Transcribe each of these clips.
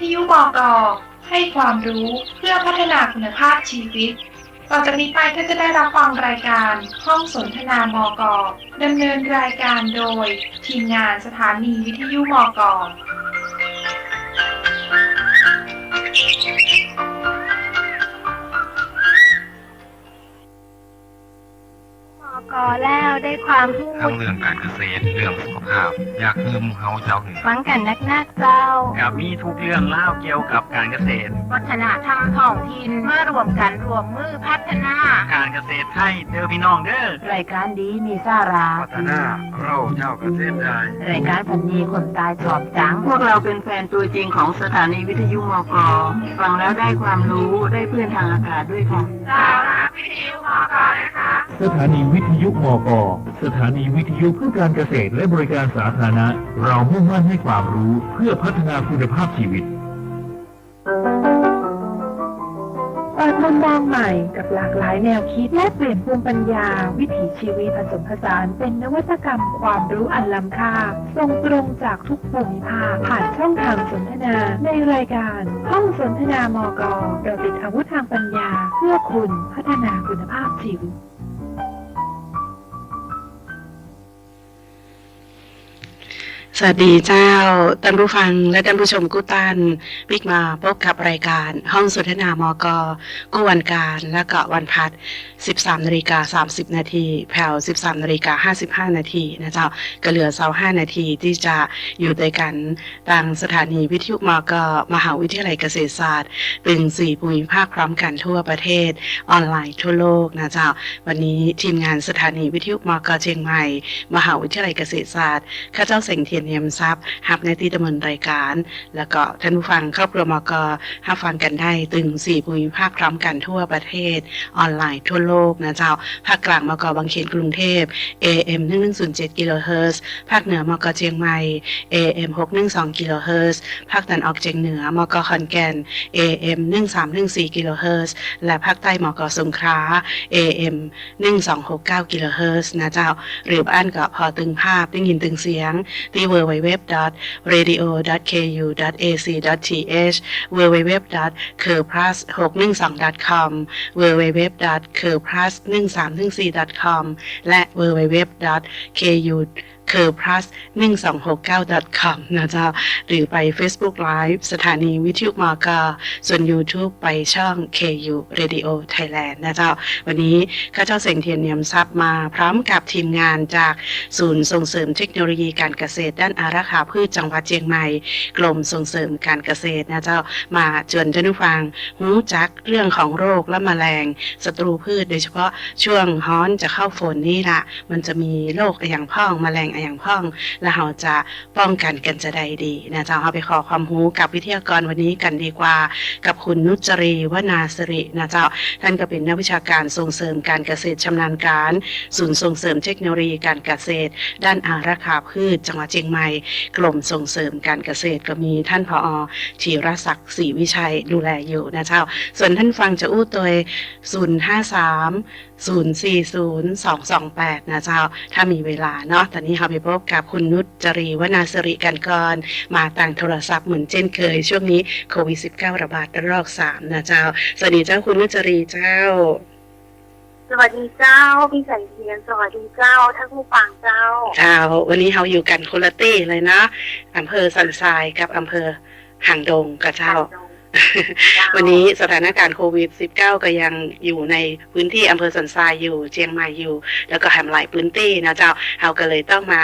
ทยุบกให้ความรู้เพื่อพัฒนาคุณภาพชีวิต ต่อจากนี้ไปท่านจะได้รับฟังรายการห้องสนทนามกดำเนินรายการโดย ทีมงานสถานีวิทยุมก มกแล้วได้ความรู้ทั้งเรื่องการเกษตรเรื่องสุขภาพ อยากคือหมูเฮาเจ้าหนึ่งฟังกันนักนักๆเจ้ากับมีทุกเรื่องเล่าเกี่ยวกับการเกษตร วัฒนธรรมท้องถิ่นเมื่อรวมกันรวมมือพัฒนา การเกษตรไทยเด้อพี่น้องเด้อรายการดีมีสาระพัฒนาเราเจ้าเกษตรได้รายการพันนีคนตายชอบจังพวกเราเป็นแฟนตัวจริงของสถานีวิทยุมกฟังแล้วได้ความรู้ได้เพื่อนทางอากาศด้วยค่ะสถานีวิทยุมก สถานีวิทยุเพื่อการเกษตรและบริการสาธารณะ เรามุ่งมั่นให้ความรู้เพื่อพัฒนาคุณภาพชีวิต เปิดมุมมองใหม่กับหลากหลายแนวคิดและเปลี่ยนภูมิปัญญา วิถีชีวิตผสมผสานเป็นนวัตกรรมความรู้อันล้ำค่าส่งตรงจากทุกภูมิภาคผ่านช่องทางสนทนาในรายการห้องสนทนามกเราติดอาวุธทางปัญญา เพื่อคุณพัฒนาคุณภาพชีวิต สวัสดีเจ้าท่านผู้ฟังและท่านผู้ชมกู้ตันปิกมาพบกับรายการห้องสนทนามกกู้วันการและก็วันพัด 13นาฬิกา30 นาทีแผ่ว13นาฬิกา55 นาทีนะเจ้าก็เหลือเสา5นาทีที่จะอยู่ด้วยกันทางสถานีวิทยุมกมหาวิทยาลัยเกษตรศาสตร์ตึงสี่ภูมิภาคพร้อมกันทั่วประเทศ ออนไลน์ทั่วโลกนะเจ้าวันนี้ทีมงานสถานีวิทยุมกเชียงใหม่ มหาวิทยาลัยเกษตรศาสตร์ข้าเจ้าเสงเทียนเนียมทรัพย์หับในที่ดำเนินรายการ แล้วก็ท่านผู้ฟังครอบครัวมกหับฟังกันได้ตึงสี่ภูมิภาคพร้อมกันทั่วประเทศ ออนไลน์ทั่วโลกนะเจ้า ภาคกลางมกบางเขนกรุงเทพ AM 1107กิโลเฮิรตซ์ภาคเหนือมกเชียงใหม่ AM 612กิโลเฮิรตซ์ภาคตะวันออกเฉียงเหนือมกขอนแก่น AM 1314กิโลเฮิรตซ์และภาคใต้มกสงขลา AM 1269กิโลเฮิรตซ์นะเจ้า หรือบ้านก็พอตึงภาพได้ยินตึงเสียงที่ www.radio.ku.ac.th www.curplus612.com www.curplus1314.com และ www.ku c u r plus 1269 com นะเจ้า หรือไป Facebook Live สถานีวิทยุมอกา ส่วน YouTube ไปช่อง KU Radio Thailand นะเจ้า วันนี้ข้าเจ้าเสงเทียนเนียมทรัพย์มาพร้อมกับทีมงานจากศูนย์ส่งเสริมเทคโนโลยีการเกษตร ด้านอาราคาพืชจังหวัดเชียงใหม่ กรมส่งเสริมการเกษตรนะเจ้า มาจวนท่านผู้ฟังหูจักเรื่องของโรคและแมลงศัตรูพืช โดยเฉพาะช่วงฮ้อนจะเข้าฝนนี่ละมันจะมีโรคอะอย่างพ่องแมลงอย่างพ่อง และเราจะป้องกันกันจะได้ดีนะเจ้าเอาไปขอความรู้กับวิทยากรวันนี้กันดีกว่า กับคุณนุจรีวนาสรินะเจ้าท่านก็เป็นนักวิชาการส่งเสริมการเกษตรชำนาญการ ศูนย์ส่งเสริมเทคโนโลยีการเกษตร ด้านอาราคาพืช จังหวัดเชียงใหม่ กรมส่งเสริมการเกษตรก็มีท่านผอธีรศักดิ์ศรีวิชัยดูแลอยู่นะเจ้า ส่วนท่านฟังจะอู้ตัว053 040228 นะเจ้า ถ้ามีเวลาเนาะ ตอนนี้เราไปพบกับคุณนุชจรีวนาสริกันก่อนมาต่างโทรศัพท์เหมือนเช่นเคย ช่วงนี้โควิด -19 ระบาดระลอก 3 นะเจ้า สวัสดีเจ้าคุณนุชจรีเจ้า สวัสดีเจ้าพี่สันเทียนสวัสดีเจ้าท่านผู้ฟังเจ้า เจ้า วันนี้เราอยู่กันคนละตี้เลยเนาะอำเภอสันทรายกับอำเภอหางดงกับเจ้า วันนี้สถานการณ์โควิด -19 ก็ยังอยู่ในพื้นที่อำเภอสันทรายอยู่เชียงใหม่อยู่ แล้วก็แหมหลายพื้นที่นะเจ้าเราก็เลยต้องมา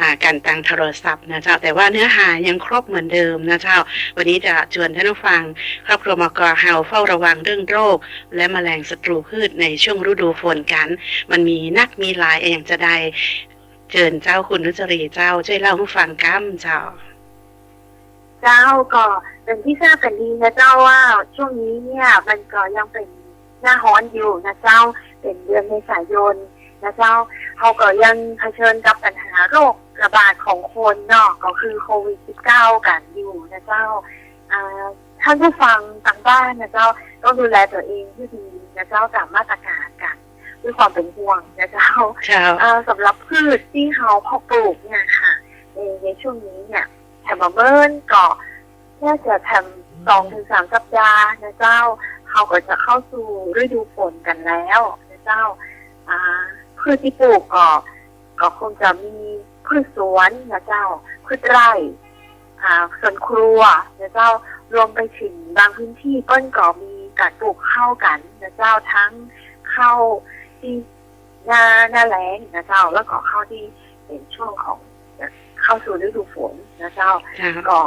อ่ากันตังโทรศัพท์นะเจ้าแต่ว่าเนื้อหายังครบเหมือนเดิมนะเจ้า วันนี้จะชวนท่านผู้ฟัง ครอบครัวมกเฮาเฝ้าระวังเรื่องโรค และแมลงศัตรูพืชในช่วงฤดูฝนกัน มันมีนักมีหลายเองจะได้เชิญเจ้าคุณนุจรีเจ้าช่วยเล่าให้ฟังกัมเจ้า เจ้าก็เป็นที่ทราบกันดีนะเจ้าว่าช่วงนี้เนี่ยมันก็ยังเป็นหน้าร้อนอยู่นะเจ้าเป็นเดือนเมษายนนะเจ้าเขาก็ยังเผชิญกับปัญหาโรคระบาดของคนเนาะก็คือโควิด -19 กันอยู่นะเจ้าอ่าท่านผู้ฟังทางบ้านนะเจ้าต้องดูแลตัวเองให้ดีนะเจ้าตามมาตรการกันด้วยความเป็นห่วงนะเจ้าเจ้าเอ่อสำหรับพืชที่เขาเพาะปลูกเนี่ยค่ะในในช่วงนี้เนี่ย แถมมาเมินก็น่าจะแถมสองถึงสามสัปดาห์นะเจ้าเขาก็จะเข้าสู่ฤดูฝนกันแล้วนะเจ้าอ่าพืชที่ปลูกก็ก็คงจะมีพืชสวนนะเจ้าพืชไร่อ่าสวนครัวนะเจ้ารวมไปถึงบางพื้นที่เปิ้นก็มีการปลูกข้าวกันนะเจ้าทั้งข้าวที่หน้าหน้าแล้งนะเจ้าแล้วก็ข้าวที่เป็นช่วงของ เข้าสู่ฤดูฝนนะเจ้าเจ้าก็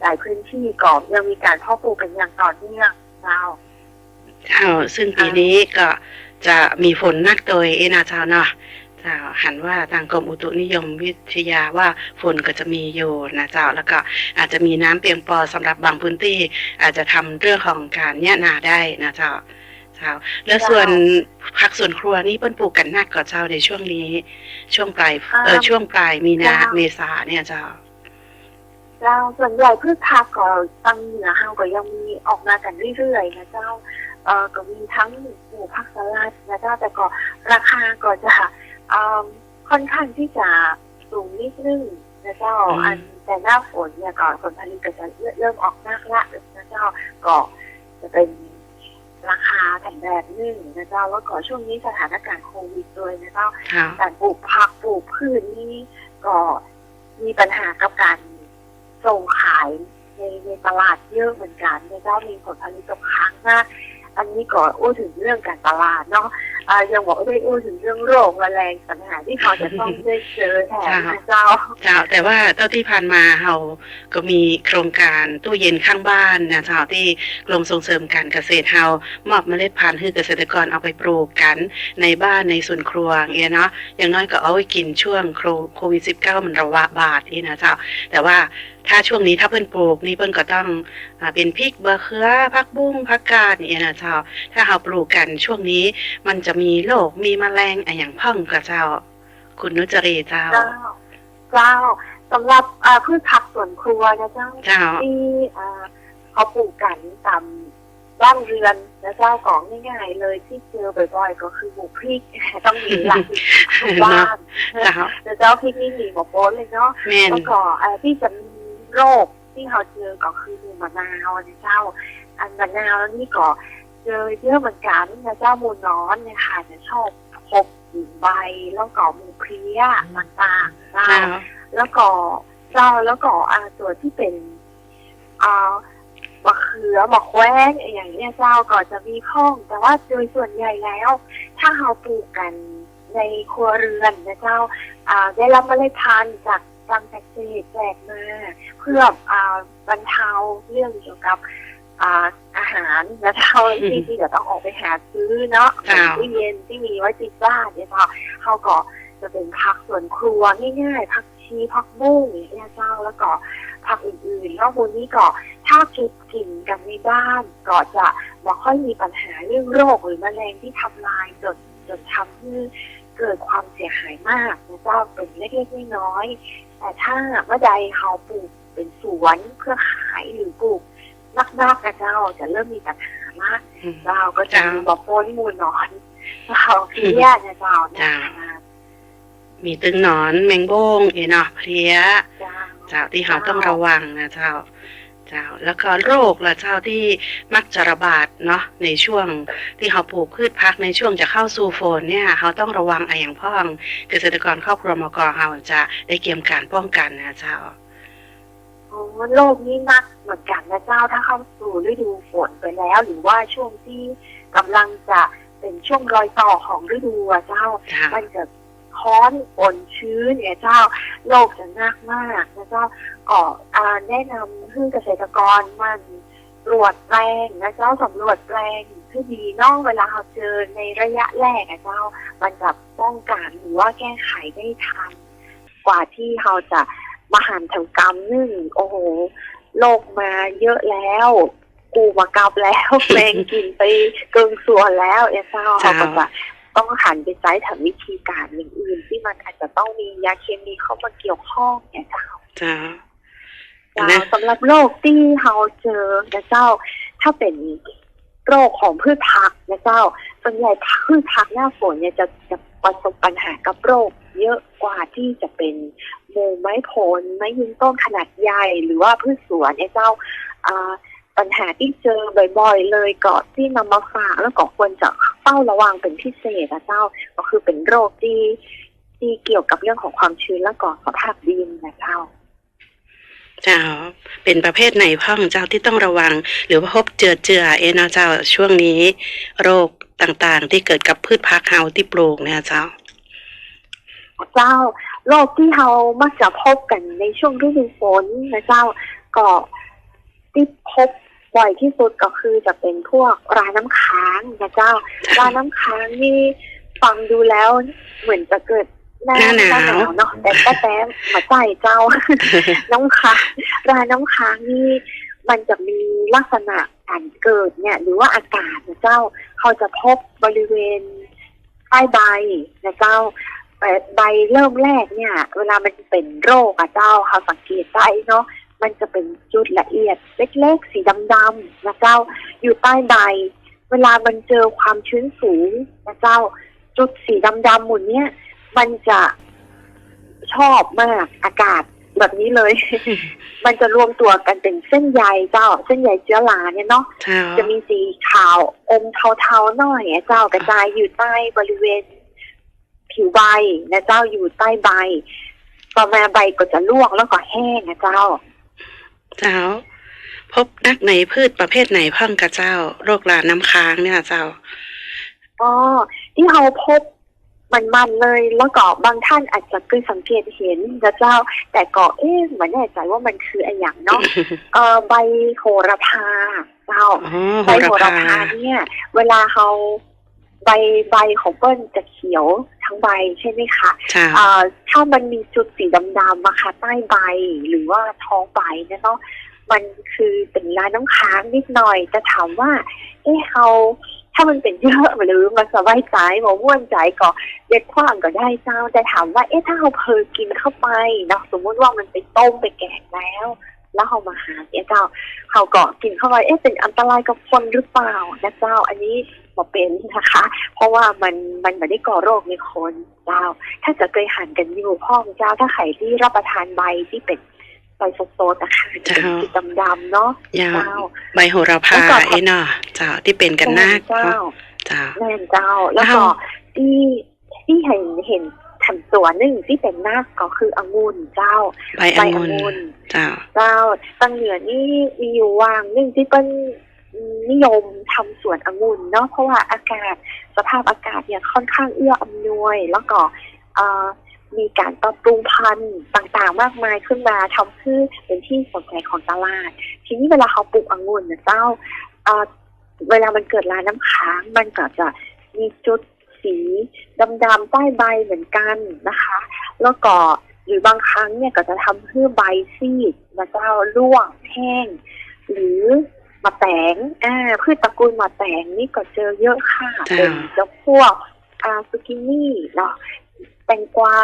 หลายพื้นที่ก็ยังมีการเพาะปลูกเป็นอย่างต่อเนื่องเจ้าเจ้าซึ่งปีนี้ก็จะมีฝนนักโดยเอนาเจ้าเนาะเจ้าหันว่าทางกรมอุตุนิยมวิทยาว่าฝนก็จะมีอยู่นะเจ้าแล้วก็อาจจะมีน้ำเพียงพอสำหรับบางพื้นที่ อาจจะทำเรื่องของการแย่นาได้นะเจ้า เจ้า แล้วส่วนผักสวนครัวนี่เปิ้นปลูกกันนักก่อเจ้าในช่วงนี้ ช่วงปลายเอออ่าช่วงปลายมีนาเจ้าเมษาเนี่ยเจ้าเจ้าส่วนใหญ่พืชผักก็ตังเหนือเฮาก็ยังมีออกมากันเรื่อยๆนะเจ้าเอ่อก็มีทั้งหมูผักสลัดนะเจ้าแต่ก็ราคาก็จะเอ่อค่อนข้างที่จะสูงนิดนึงนะเจ้าอืมอันแต่หน้าฝนเนี่ยก็ผลผลิตก็จะเริ่มออกมากละนะเจ้าก็จะเป็น ราคาแต่แบบหนึงนะเจ้าแล้วก็ช่วงนี้สถานการณ์โควิดด้วยนะเจ้าเจ้าการปลูกผักปลูกพืชนี่ก็มีปัญหากับการส่งขายในในตลาดเยอะเหมือนกันนะเจ้ามีผลผลิตตกค้างมากอันนี้ก็อู้ถึงเรื่องการตลาดเนาะอ่า ยังบอกว่าได้อู้ถึงเรื่องโรคแมลงปัญหาที่เขาจะต้องได้เจอแทนนะเจ้าเจ้า แต่ว่าเท่าที่ผ่านมาเราก็มีโครงการตู้เย็นข้างบ้านนะเจ้าที่กรมส่งเสริมการเกษตรเฮามอบเมล็ดพันธุ์ให้เกษตรกรเอาไปปลูกกัน ในบ้านในสวนครัวอย่างเงี้ยเนาะอย่างน้อยก็เอาไว้กินช่วงโควิด -19 มันระบาดนี่นะเจ้า แต่ว่าถ้าช่วงนี้ถ้าเพิ่นปลูกนี่เพิ่นก็ต้องอ่าเป็นพริกบะเขือผักบุ้งผักกาดเนี่ยนะเจ้า ถ้าเราปลูกกันช่วงนี้มันจะมีโรคมีแมลงอะไรอย่างพ่องกับเจ้า คุณนุจรีเจ้า เจ้าเจ้าสำหรับอ่าพืชผักสวนครัวนะเจ้าเจ้าที่อ่าเขาปลูกกันตามบ้านเรือนนะเจ้าของง่ายๆเลยที่เจอบ่อยๆ ก็คือหมูพริกต้องมีหลักทุกบ้านเจ้าแต่เจ้าพริกนี่มีหมดโป้นเลยเนาะแม่นแล้วก็อ่าที่จะมีโรคที่เขาเจอก็คือหมูมะนาวนะเจ้า อันมะนาวแล้วนี่ก็ เจอเยอะเหมือนกันนะเจ้าหมูน้อนเนี่ยค่ะจะชอบพบหินใบแล้วก็หมูเพลี้ยต่างๆเจ้าเจ้าแล้วก็เจ้าแล้วก็อ่าตัวที่เป็นอ่ามะเขือมะแขวนอย่างเนี้ยเจ้าก็จะมีข้อง แต่ว่าโดยส่วนใหญ่แล้ว ถ้าเราปลูกกันในครัวเรือนนะเจ้าอ่าได้รับเมล็ดพันธุ์จากทางเกษตรแจกมา เพื่ออ่าบรรเทาเรื่องเกี่ยวกับ อ่าอาหารนะเจ้าที่ที่จะต้องออกไปหาซื้อเนาะจ้าที่เย็นที่มีไว้ติดบ้านเนี่ยเจ้าเขาก็จะเป็นผักสวนครัวง่ายๆผักชีผักบุ้งอย่างเนี่ยเจ้าแล้วก็ผักอื่นๆนอกจากนี้ก็ถ้ากินกินกันในบ้านก็จะไม่ค่อยมีปัญหาเรื่องโรคหรือแมลงที่ทำลายจนจนทำให้เกิดความเสียหายมากนะเจ้าเป็นเล็กๆน้อยๆแต่ถ้าเมื่อใดเขาปลูกเป็นสวนเพื่อขายหรือปลูก มากๆนะเจ้าจะเริ่มมีปัญหามากเจ้าก็จะมีบอโปนมูลนอนเจ้าเพี้ยนะเจ้านะจ้ามีตึงหนอนแมงโบ้งเอเนาะเพลี้ยเจ้าเจ้าที่เราต้องระวังนะเจ้าเจ้าแล้วก็โรคละเจ้าที่มักจะระบาดเนาะในช่วงที่เขาปลูกพืชพักในช่วงจะเข้าสู่ฝนเนี่ยเขาต้องระวังอะไรอย่างพ่องเกษตรกรครอบครัวมกเราจะได้เตรียมการป้องกันนะเจ้าอ๋ออ๋อ โลกนี้หนักเหมือนกันนะเจ้าถ้าเข้าสู่ฤดูฝนไปแล้ว หรือว่าช่วงที่กำลังจะเป็นช่วงรอยต่อของฤดูอะเจ้าเจ้ามันจะค้อนฝนชื้นเนี่ยเจ้าโลกจะหนักมากนะเจ้าก็อ่าแนะนำให้เกษตรกรมันตรวจแปลงนะเจ้าสำรวจแปลงที่ดีเนอกเวลาเขาเจอในระยะแรกนะเจ้า มันจะป้องกันหรือว่าแก้ไขได้ทันกว่าที่เขาจะ มาหันทำกรรมนึ่งโอ้โหโลกมาเยอะแล้ว กูมากลับแล้วแปลงกินไปเกินส่วนแล้วเอเจ้าเขาก็จะต้องหันไปใช้ถังวิธีการอย่างอื่น ที่มันอาจจะต้องมียาเคมีเข้ามาเกี่ยวข้องเนี่ยเจ้าเจ้าเจ้านะสำหรับโรคที่เราเจอนะเจ้า ถ้าเป็นโรคของพืชผักนะเจ้าส่วนใหญ่พืชผักหน้าฝนเนี่ยจะจะประสบปัญหากับโรค เยอะกว่าที่จะเป็นหมู่ไม้ผลไม้ยืนต้นขนาดใหญ่ หรือว่าพืชสวนเนี่ยเจ้าปัญหาที่เจอบ่อยๆ เลยก็ที่นำมาฝากแล้วก็ควรจะเฝ้าระวังเป็นพิเศษนะเจ้าก็คือเป็นโรคที่ที่เกี่ยวกับเรื่องของความชื้นและก็สภาพดินนะเจ้าเจ้าเป็นประเภทไหนพ่องเจ้าที่ต้องระวัง หรือว่าพบเจอเจือเอเนะเจ้าช่วงนี้ โรคต่างๆ ที่เกิดกับพืชพักเฮาที่ปลูกเนี่ยเจ้า เจ้า โรคที่เรามักจะพบกันในช่วงฤดูฝนนะเจ้า ก็ที่พบบ่อยที่สุดก็คือจะเป็นพวกราน้ำค้างนะเจ้าราน้ำค้างนี่ฟังดูแล้วเหมือนจะเกิดหน้าหน้าหนาวเนาะแต่แต่แต่มาใจเจ้า น้ำค้างราน้ำค้างนี่มันจะมีลักษณะการเกิดเนี่ย หรือว่าอากาศนะเจ้าเขาจะพบบริเวณใต้ใบนะเจ้า ใบเริ่มแรกเนี่ย เวลามันเป็นโรคอะเจ้าเขาสังเกตได้เนาะมันจะเป็นจุดละเอียด เล็กๆ สีดำๆนะเจ้า อยู่ใต้ใบ เวลามันเจอความชื้นสูงนะเจ้า จุดสีดำๆหมุนเนี่ยมันจะชอบมากอากาศแบบนี้เลย มันจะรวมตัวกันเป็นเส้นใยเจ้า เส้นใยเชื้อราเนี่ยเนาะเจ้าจะมีสีขาวอมเทาๆหน่อยอะเจ้ากระจายอยู่ใต้บริเวณ ผิวใบนะเจ้าอยู่ใต้ใบต่อมาใบก็จะลวกแล้วก็แห้งนะเจ้า เจ้า พบนักในพืชประเภทไหนพ่องกับเจ้า โรคลาน้ำค้างเนี่ยเจ้าอ๋อที่เราพบมันมันๆเลยแล้วก็บางท่านอาจจะเคยสังเกตเห็นนะเจ้า แต่ก็เอ๊ะเหมือนแน่ใจว่ามันคืออะไรอย่างเนาะเออใบโหระพาเจ้าอ๋อโหใบระโหระพาพาเนี่ย เวลาเขาใบใบของเปิ้ลจะเขียว ทั้งใบใช่ไหมคะเจ้าเอ่อถ้ามันมีจุดสีดำๆมาค่ะใต้ใบหรือว่าท้องใบเนี่ยเนาะมันคือเป็นลายน้ำค้างนิดหน่อยจะถามว่าเอ๊ะเขาถ้ามันเป็นเยอะหรือมันสบายใจหมอม่วนใจก็เด็ดขว้างก็ได้เจ้าแต่ถามว่าเอ๊ะถ้าเขาเพลกินเข้าไปเนาะสมมติว่ามันไปต้มไปแกงแล้ว แล้วเขามาหาเนี่ยเจ้าเขาก็กินเข้าไปเอ๊ะเป็นอันตรายกับคนหรือเปล่านะเจ้า อันนี้ บอเป็นนะคะ เพราะว่ามันมันไม่ได้ก่อโรคในคนเจ้า ถ้าจะเคยหันกันอยู่พ่องเจ้าถ้าใครที่รับประทานใบที่เป็นใบโซดๆนะคะจะเป็นสีดำๆเนาะยาวเจ้าใบโหระพาแล้วก็เอะเนาะเจ้าที่เป็นกันนักเจ้าเนาะเจ้าแม่นเจ้า แล้วก็อ้าวที่ที่เห็นเห็นทำตัวหนึ่งที่เป็นนักก็คือองุ่นเจ้าใบใบอองงุ่งุ่นนเจ้า เจ้าตังเหนือนี่มีอยู่วางหนึ่งที่เป็น นิยมทำสวนองุ่นเนาะเพราะว่าอากาศสภาพอากาศเนี่ยค่อนข้างเอื้ออำนวย แล้วก็มีการปรับปรุงพันธุ์ต่างๆ มากมายขึ้นมาทำให้เป็นที่สนใจของตลาด ทีนี้เวลาเขาปลูกองุ่นเนะเจ้าเอ่อเวลามันเกิดลายน้ำค้างมันก็จะมีจุดสีดำๆใต้ใบเหมือนกันนะคะ แล้วก็หรือบางครั้งเนี่ยก็จะทำให้ใบซีดนะเจ้าร่วงแห้ง หรือ มาแตงอ่าพืชตระกูลมาแตงนี่ก็เจอเยอะค่ะจ้าเป็นเจ้าพวกอ่าซูกินี่เนาะแตงกวา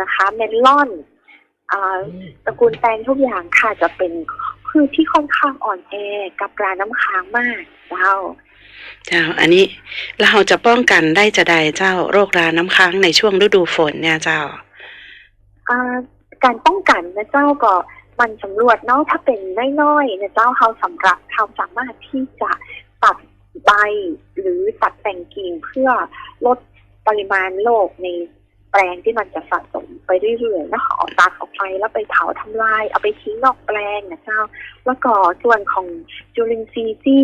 นะคะเมลอนอ่าตระกูลแตงทุกอย่างค่ะจะเป็นพืชที่ค่อนข้างอ่อนแอกับปลาน้ำค้างมากเจ้าเจ้า อันนี้เราจะป้องกันได้จะใดเจ้าโรคราน้ำค้างในช่วงฤดูฝนเนี่ยเจ้าอ่าการป้องกันนะเจ้าก็ มันสำรวจเนาะถ้าเป็นน้อยๆนะเจ้าเขาสำหรับเขาสามารถที่จะตัดใบหรือตัดแต่งกิ่งเพื่อลดปริมาณโรคในแปลงที่มันจะสะสมไปเรื่อยๆนะคะเอาตัดออกไปแล้วไปเผาทำลาย เอาไปทิ้งนอกแปลงนะเจ้า แล้วก็ส่วนของจุลินทรีย์ที่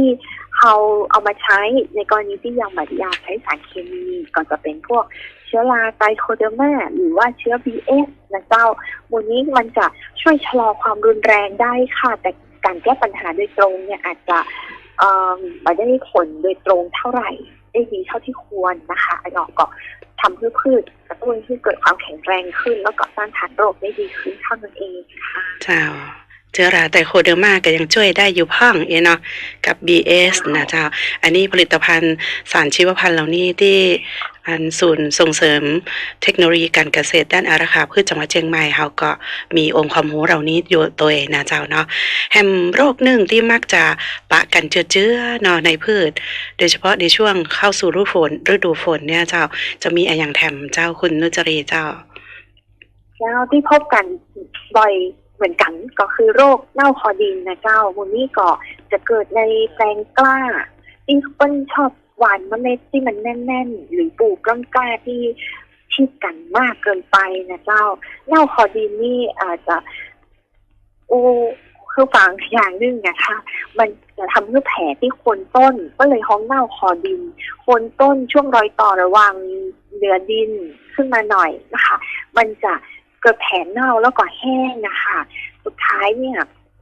เขาเอามาใช้ในกรณีที่ยังไม่ได้อยากใช้สารเคมีก็จะเป็นพวก เชื้อราไตรโคเดอร์มาหรือว่าเชื้อ BS นะเจ้ามูลนี้มันจะช่วยชะลอความรุนแรงได้ค่ะ แต่การแก้ปัญหาโดยตรงเนี่ยอาจจะไม่ได้ผลโดยตรงเท่าไหร่ ได้ดีเท่าที่ควรนะคะอันออกก็ทำเพื่อพืชกระตุ้นให้เกิดความแข็งแรงขึ้น แล้วก็ต้านทานโรคได้ดีขึ้นเท่านั้นเองค่ะเจ้า เชื้อราไตโคเดอร์มาก็ยังช่วยได้อยู่พ่องเอเนาะกับ BS นะเจ้า อันนี้ผลิตภัณฑ์สารชีวพันธุ์เหล่านี้ที่อันศูนย์ส่งเสริมเทคโนโลยีการเกษตรด้านอาราคาพืชจังหวัดเชียงใหม่เขาก็มีองค์ความรู้เหล่านี้อยู่ตัวเองนะเจ้าเนาะแฮมโรคหนึ่งที่มักจะปะกันเจือเจือๆเนาะในพืช โดยเฉพาะในช่วงเข้าสู่ฤดูฝนฤดูฝนเนี่ยเจ้าจะมีอะไรอย่างแถมเจ้าคุณนุจรีเจ้าแล้วที่พบกันบ่อย เหมือนกันก็คือโรคเน่าคอดินนะเจ้ามูลนี้ก็จะเกิดในแปลงกล้าที่เปิ้ลชอบหวานเมล็ดที่มันแน่น ๆ หรือปลูกต้นกล้าที่ชิดกันมากเกินไปนะเจ้าเน่าคอดินนี่อาจจะอ้คือฝังอย่างนึงนะคะมันจะทำให้แผลที่โคนต้น ก็เลยห้องเน่าคอดินโคนต้นช่วงรอยต่อระหว่างเนื้อดินขึ้นมาหน่อยนะคะ มันจะ เกิดแผลเน่าแล้วก็แห้งนะคะสุดท้ายเนี่ย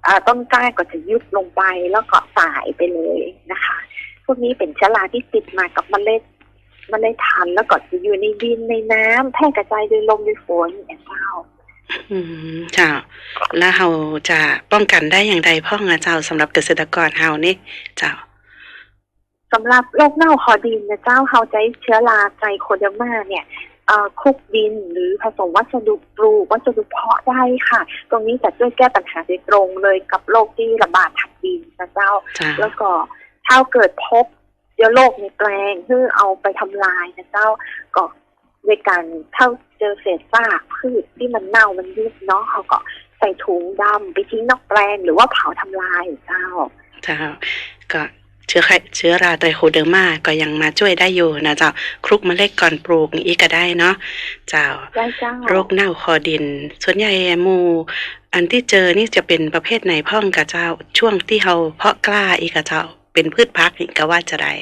อ่าต้นกล้าก็จะยุบลงไปแล้วก็ตายไปเลยนะคะ พวกนี้เป็นเชื้อราที่ติดมากับเมล็ดเมล็ดพันธุ์แล้วก็จะอยู่ในดินในน้ำแพร่กระจายโดยลมโดยฝนแอนเจ้าอืมเจ้า แล้วเราจะป้องกันได้อย่างไรพ่องอะเจ้าสำหรับเกษตรกรเฮานี่เจ้าสำหรับโรคเน่าคอดินนะเจ้าเฮาใช้เชื้อราไตรโคเดอร์มาเนี่ยเอ่อ คลุกดินหรือผสมวัสดุปลูกวัสดุเพาะได้ค่ะ ตรงนี้จะช่วยแก้ปัญหาโดยตรงเลยกับโรคที่ระบาดทางดินนะเจ้าเจ้าแล้วก็ถ้าเกิดพบเชื้อโรคในแปลงเพื่อเอาไปทำลายนะเจ้าก็ในการถ้าเจอเศษซากพืชที่มันเน่ามันยุบเนาะเขาก็ใส่ถุงดำไปทิ้งนอกแปลงหรือว่าเผาทำลายเจ้า เจ้าก็ เชื้อไข้เชื้อราไตรโคเดอร์มาก็ยังมาช่วยได้อยู่นะเจ้าคลุกเมล็ดก่อนปลูกอีกก็ได้เนาะเจ้าได้เจ้าโรคเน่าคอดิน ส่วนใหญ่หมูอันที่เจอนี่จะเป็นประเภทไหนพ่องกับเจ้า ช่วงที่เขาเพาะกล้าอีกกับเจ้า เป็นพืชพักนี่ก็ว่าจะได้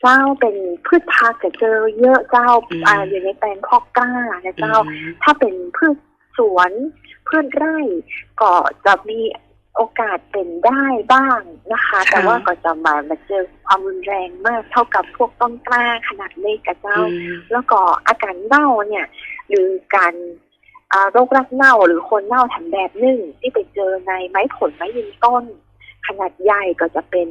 เจ้าเป็นพืชพักจะเจอเยอะเจ้าอืมอ่าอยู่ในแปลงพอกกล้านะเจ้าอืมถ้าเป็นพืชสวนพืชไร่ก็จะมี โอกาสเป็นได้บ้างนะคะ แต่ว่าก็จะมามาเจอความรุนแรงมากเท่ากับพวกต้นกล้าขนาดเล็กกับเจ้าอืมแล้วก็อาการเน่าเนี่ยหรือการอ่าโรครักเน่าหรือคนเน่าทำแบบหนึ่งที่ไปเจอในไม้ผลไม้ยืนต้น ขนาดใหญ่ก็จะเป็น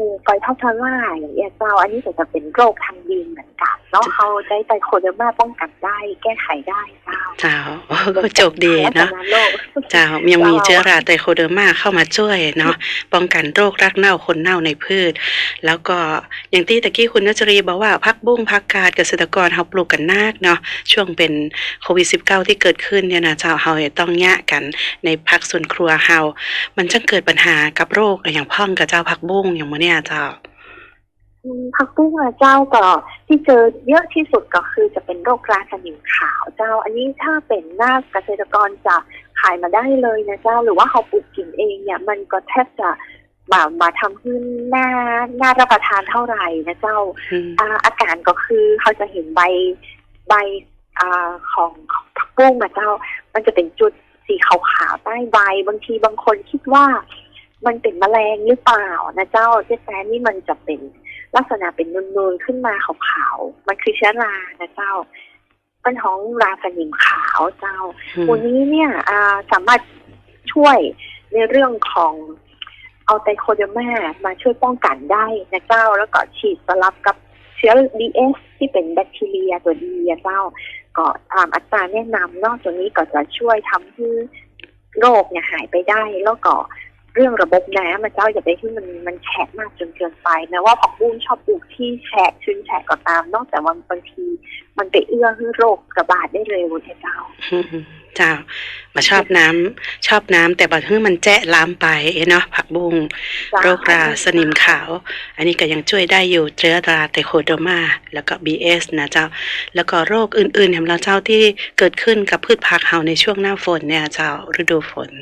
มูไฟเท่าทาร่าอย่างเงี้ยเจ้าอันนี้ก็จะเป็นโรคทางดินเหมือนกันเนาะเขาได้ไตโคเดอร์มาป้องกันได้ แก้ไขได้เจ้าเจ้าโอ้ก็โจกดีเนาะและโรคเจ้ายังมีเชื้อราไตรโคเดอร์มาเข้ามาช่วยเนาะป้องกันโรครักเน่าคนเน่าในพืช แล้วก็อย่างที่ตะกี้คุณนัชรีบอกว่าพักบุ้งพักกาดเกษตรกรเฮาปลูกกันนากเนาะช่วงเป็นโควิด -19 ที่เกิดขึ้นเนี่ยนะเจ้าเฮาจะต้องแยะกันในพักส่วนครัวเฮามันจึงเกิดปัญหากับโรคอย่างพ่องกับเจ้าพักบุ้งอย่างมื้อเนี่ยเจ้าอืมผักบุ้งอะเจ้าก็ที่เจอเยอะที่สุดก็คือจะเป็นโรคราสนิมขาวเจ้า อันนี้ถ้าเป็นหน้าเกษตรกรจะขายมาได้เลยนะเจ้า หรือว่าเขาปลูกกินเองเนี่ยมันก็แทบจะมามาทำขึ้นหน้าหน้ารับประทานเท่าไหร่นะเจ้าอืมอ่าอาการก็คือเขาจะเห็นใบใบอ่าของของผักบุ้งอะเจ้า มันจะเป็นจุดสีขาวๆใต้ใบบางทีบางคนคิดว่า มันเป็นแมลงหรือเปล่านะเจ้าแต่นี่มันจะเป็นลักษณะเป็นนูนๆขึ้นมาขาวๆมันคือเชื้อรานะเจ้าเป็นของราสนิมขาวเจ้าอืมตัวนี้เนี่ยอ่าสามารถช่วยในเรื่องของเอาไตโคเดอร์มามาช่วยป้องกันได้นะเจ้า แล้วก็ฉีดสลับกับเชื้อ DS ที่เป็นแบคทีเรียตัวดีอะเจ้า ก็ตามอัตราแนะนำเนอกจากนี้ก็จะช่วยทำให้โรคเนี่ยหายไปได้ แล้วก็ เรื่องระบบน้ำมันเจ้าอย่าไปที่มันมันแฉะมากจนเกินไปนะว่าผักบุ้งชอบปลูกที่แฉะชื้นแฉะก็ตามนอกจากวันบางที มันไปเอื้อให้โรคระบาดได้เร็วนะเจ้าอืมเจ้ามาชอบน้ำชอบน้ำแต่บางทีมันแจ้ล้ามไปเนาะผักบุ้งจ้ะโรคราสนิมขาว อันนี้ก็ยังช่วยได้อยู่เชื้อราไตโคโดมาแล้วก็ BS นะเจ้า แล้วก็โรคอื่นๆของเราเจ้าที่เกิดขึ้นกับพืชผักเฮาในช่วงหน้าฝนเนี่ยเจ้าฤดูฝน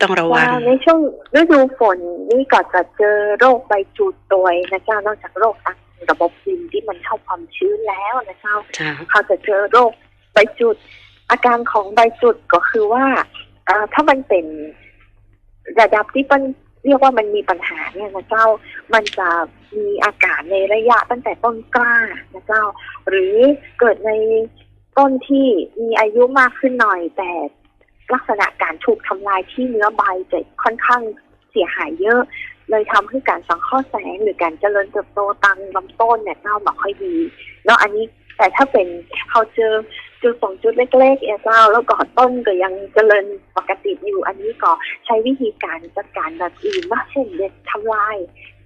ต้องระวังว่าในช่วงฤดูฝนนี่ก็จะเจอโรคใบจูดโดยนะเจ้านอกจากโรคทางระบบดินที่มันชอบความชื้นแล้วนะเจ้าเจ้าเขาจะเจอโรคใบจุด อาการของใบจุดก็คือว่าเอ่อถ้ามันเป็นระดับที่มันเรียกว่ามันมีปัญหาเนี่ยนะเจ้า มันจะมีอาการในระยะตั้งแต่ต้นกล้านะเจ้า หรือเกิดในต้นที่มีอายุมากขึ้นหน่อยแต่ ลักษณะการถูกทำลายที่เนื้อใบจะค่อนข้างเสียหายเยอะ เลยทำให้การสังเคราะห์แสงหรือการเจริญเติบโตตามลำต้นเนี่ยเจ้าไม่ค่อยดีเนาะอันนี้แต่ถ้าเป็นเขาเจอจุดสองจุดเล็กๆเอเจ้า แล้วก็ต้นก็ยังเจริญปกติอยู่ อันนี้ก็ใช้วิธีการจัดการแบบอื่นว่าเช่นเด็ดทำลาย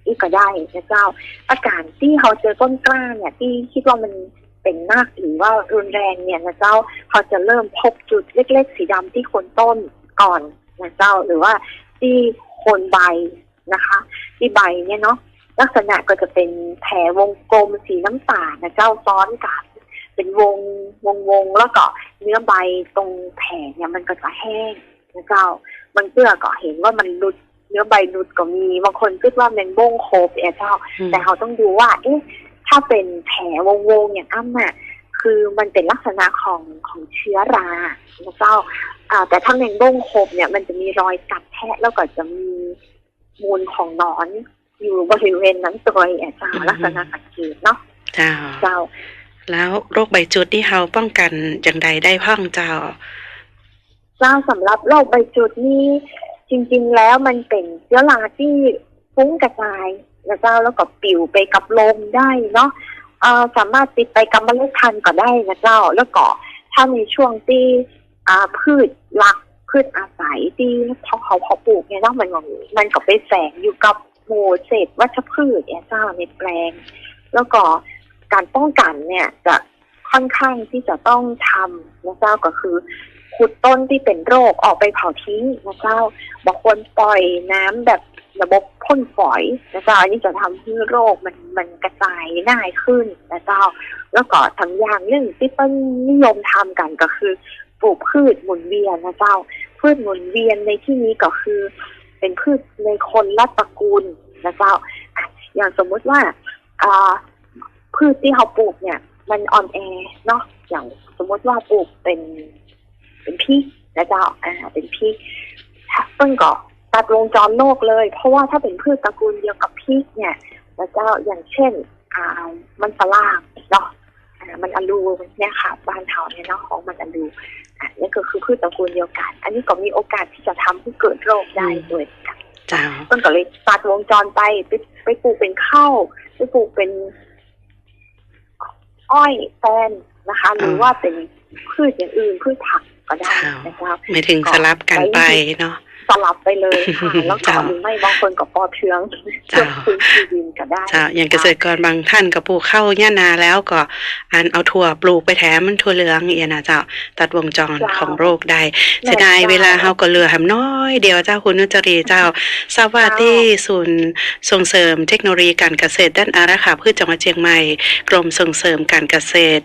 อีกก็ได้นะเจ้า อาการที่เขาเจอต้นกล้าเนี่ยที่คิดว่ามันเป็นมากหรือว่ารุนแรงเนี่ยนะเจ้า เขาจะเริ่มพบจุดเล็กๆ สีดำที่โคนต้นก่อนนะเจ้าหรือว่าที่โคนใบนะคะ ที่ใบเนี่ยเนาะลักษณะก็จะเป็นแผลวงกลมสีน้ำตาลนะเจ้าซ้อนกันเป็นวงวงวงแล้วก็เนื้อใบตรงแผลเนี่ยมันก็จะแห้งนะเจ้าบางเตื้อก็เห็นว่ามันหลุดเนื้อใบหลุดก็มีบางคนคิดว่าเป็นบ้งโคบเอเจ้า แต่เขาต้องดูว่า เอ๊ะถ้าเป็นแผลวงวงอย่างอ้ำน่ะ คือมันเป็นลักษณะของของเชื้อรานะเจ้าอ่าแต่ถ้าแมงบ้งโคบเนี่ยมันจะมีรอยกัดแทะแล้วก็จะมีมูลของหนอนอยู่บริเวณนั้นตัวเองเจ้าอืมลักษณะสังเกตเนาะเจ้าเจ้า แล้วโรคใบจุดที่เฮาป้องกันอย่างใดได้พ้องเจ้าเจ้าสำหรับโรคใบจุดนี้จริง ๆ แล้วมันเป็นเชื้อราที่ฟุ้งกระจายนะเจ้าแล้วก็ปิวไปกับลมได้เนาะ เอ่อสามารถติดไปกับเมล็ดพันก็ได้นะเจ้า แล้วก็ถ้าในช่วงที่อ่าพืชหลักพืชอาศัยที่เขาเขาเพาปลูกเนี่ยเนาะมันมันก็ไปแฝงอยู่กับหมูเศษวัชพืชเนี่ยเจ้าในแปลง แล้วก็การป้องกันเนี่ยจะค่อนข้างที่จะต้องทำนะเจ้าก็คือขุดต้นที่เป็นโรคออกไปเผาทิ้งนะเจ้าบางคนปล่อยน้ำแบบ ระบบพ่นฝอยนะเจ้าอันนี้จะทำให้โรคมันมันกระจายง่ายขึ้นนะเจ้า แล้วก็ทั้งอย่างหนึ่งที่เปิ้ลนิยมทำกันก็คือปลูกพืชหมุนเวียนนะเจ้า พืชหมุนเวียนในที่นี้ก็คือ เป็นพืชในคนละตระกูลนะเจ้า อย่างสมมุติว่าอ่าพืชที่เขาปลูกเนี่ย มันอ่อนแอเนาะอย่างสมมติว่าปลูกเป็นเป็นพริกนะเจ้าอ่าเป็นพริกเปิ้ลก็ ตัดวงจรโลกเลย เพราะว่าถ้าเป็นพืชตระกูลเดียวกับพริกเนี่ยนะเจ้าอย่างเช่นอ่ามันฝรั่งเนาะอ่ามันอลูเนี่ยค่ะบ้านเขาเนี่ยเนาะของมันอลูอ่านี่ก็คือพืชตระกูลเดียวกัน อันนี้ก็มีโอกาสที่จะทำให้เกิดโรคได้ด้วยกันเจ้าต้นก็เลยตัดวงจรไปไปไปปลูกเป็นข้าวไปปลูกเป็น อ้อยแตนนะคะ หรือว่าเป็นพืชอย่างอื่นพืชผักก็ได้นะครับไม่ถึงสลับกันไปเนาะ สลับไปเลยค่ะ แล้วก็จ้ะหรือไม่บางคนก็ปอเทืองจ้ะเพื่อพื้นที่ดินก็ได้เจ้าอย่างเกษตรกรบางท่านก็ปลูกข้าวย่านาแล้วก็อันเอาถั่วปลูกไปแถมมันถั่วเหลืองเอียนะเจ้าตัดวงจรของโรคได้เสียดายเวลาเฮาก็เหลือหำน้อย เดียวเจ้าคุณนุจรีเจ้าทราบว่าที่ศูนย์ส่งเสริมเทคโนโลยีการเกษตรด้านอาราขาพืชจังหวัดเชียงใหม่ กรมส่งเสริมการเกษตร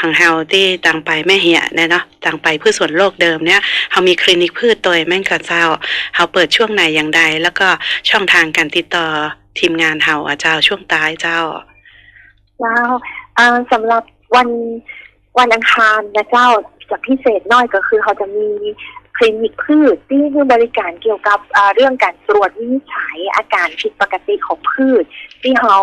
หังเฮาที่ต่างไปแม่เหียเนี่ยเนาะต่างไปพืชสวนโลกเดิมเนี่ยเฮามีคลินิกพืชตัวแม่งกับเจ้าเฮาเปิดช่วงไหนอย่างใด แล้วก็ช่องทางการติดต่อทีมงานเฮาอะเจ้าช่วงท้ายเจ้าเจ้าเอ่อสำหรับวันวันอังคารนะเจ้าจะพิเศษน้อยก็คือเขาจะมีคลินิกพืชที่ให้บริการเกี่ยวกับเรื่องการตรวจวินิจฉัยอาการผิดปกติของพืช ที่เขา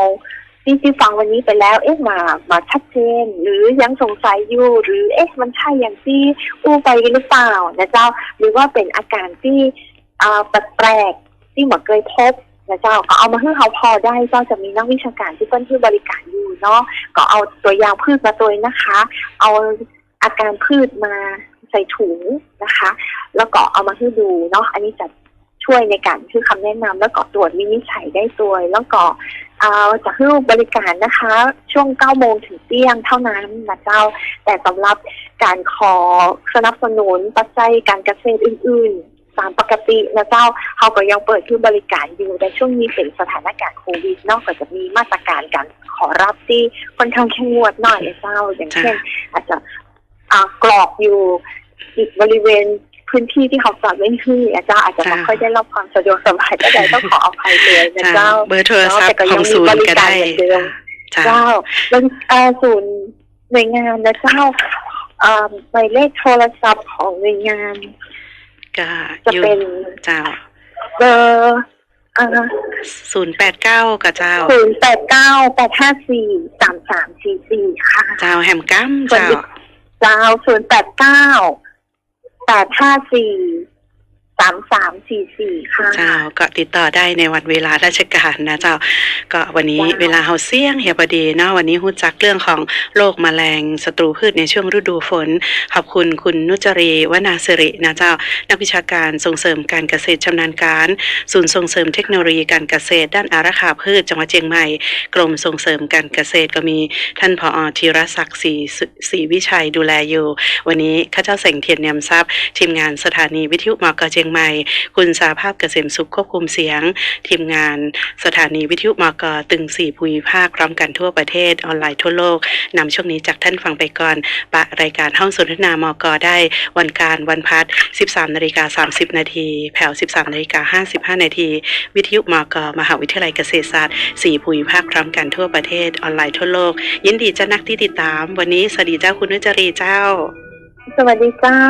ที่ที่ฟังวันนี้ไปแล้ว เอ๊ะมามาชัดเจน หรือยังสงสัยอยู่ หรือเอ๊ะมันใช่อย่างที่อู้ไปหรือเปล่านะเจ้า หรือว่าเป็นอาการที่อ่าแปลกๆที่หมอเคยพบนะเจ้าก็เอามาให้เขาพอได้เจ้าจะมีนักวิชาการที่เปิ้ลที่บริการอยู่เนาะก็เอาตัวยาพืชมาตัวนะคะ เอาอาการพืชมาใส่ถุงนะคะ แล้วก็เอามาให้ดูเนาะอันนี้จะ ช่วยในการคือคำแนะนำแล้วก็ตรวจวินิจฉัยได้ตัวยแล้วก็อาจะให้บริการนะคะ ช่วง9โมงถึงเที่ยงเท่านั้นนะเจ้า แต่สำหรับการขอสนับสนุนปัจจัยการเกษตรอื่นๆตามปกตินะเจ้าเขาก็ยังเปิดคือบริการอยู่ในช่วงนี้เป็นสถานการณ์โควิดนอกจากจะมีมาตรการการขอรับที่ค่อนข้างเข้มงวดหน่อยนะเจ้า อย่างเช่น อาจจะกรอกอยู่อีกบริเวณ พื้นที่ที่เขาจอดไม่ขึ้นอาจจะอาจจะไม่จ้ะค่อยได้รับความสะดวกสบายก็ได้ต้องขออภัยเลยนะจ้าเจ้าเบอร์โทรศัพท์ของศูนย์ก็ได้จ้าเจ้าแล้วเอ่อศูนย์หน่วยงานนะเจ้าเอ่อหมายเลขโทรศัพท์ของหน่วยงานก็จะอยู่เป็นเจ้าเบอร์อ่าศูนย์แปดเก้ากับเจ้าศูนย์แปดเก้าแปดห้าสี่สามสามสี่สี่ค่ะ เจ้าแฮมกัมเจ้าเจ้าศูนย์แปดเก้า แปดห้าสี่ สามสามสี่สี่ค่ะ เจ้าก็ติดต่อได้ในวันเวลาราชการนะเจ้าก็วันนี้จ้าเวลาเฮาเสี่ยงเฮียบดีเนาะวันนี้ฮู้จักเรื่องของโรคแมลงศัตรูพืชในช่วงฤดูฝน ขอบคุณคุณนุจรีวนาสิรินะเจ้า นักวิชาการส่งเสริมการเกษตรชำนาญการ ศูนย์ส่งเสริมเทคโนโลยีการเกษตร ด้านอารักขาพืชจังหวัดเชียงใหม่ กรมส่งเสริมการเกษตรก็มีท่านผอธีรศักดิ์ศรีสุศรีวิชัยดูแลอยู่ วันนี้ข้าเจ้าเสงเทียนเนียมทรัพย์ทีมงานสถานีวิทยุมกเชียงใหม่ คุณสาภาพเกษมสุขควบคุมเสียง ทีมงาน สถานีวิทยุมกตึงสี่ภูมิภาคพร้อมกันทั่วประเทศออนไลน์ทั่วโลกนำช่วงนี้จากท่านฟังไปก่อนปะรายการห้องสนทนามกได้วันการวันพัด13นาฬิกา30นาทีแผ่ว13นาฬิกา55นาทีวิทยุมกมหาวิทยาลัยเกษตรศาสตร์4ภูมิภาคพร้อมกันทั่วประเทศออนไลน์ทั่วโลก ยินดีเจ้านักที่ติดตาม วันนี้สวัสดีเจ้าคุณนุจรีเจ้า สวัสดีเจ้า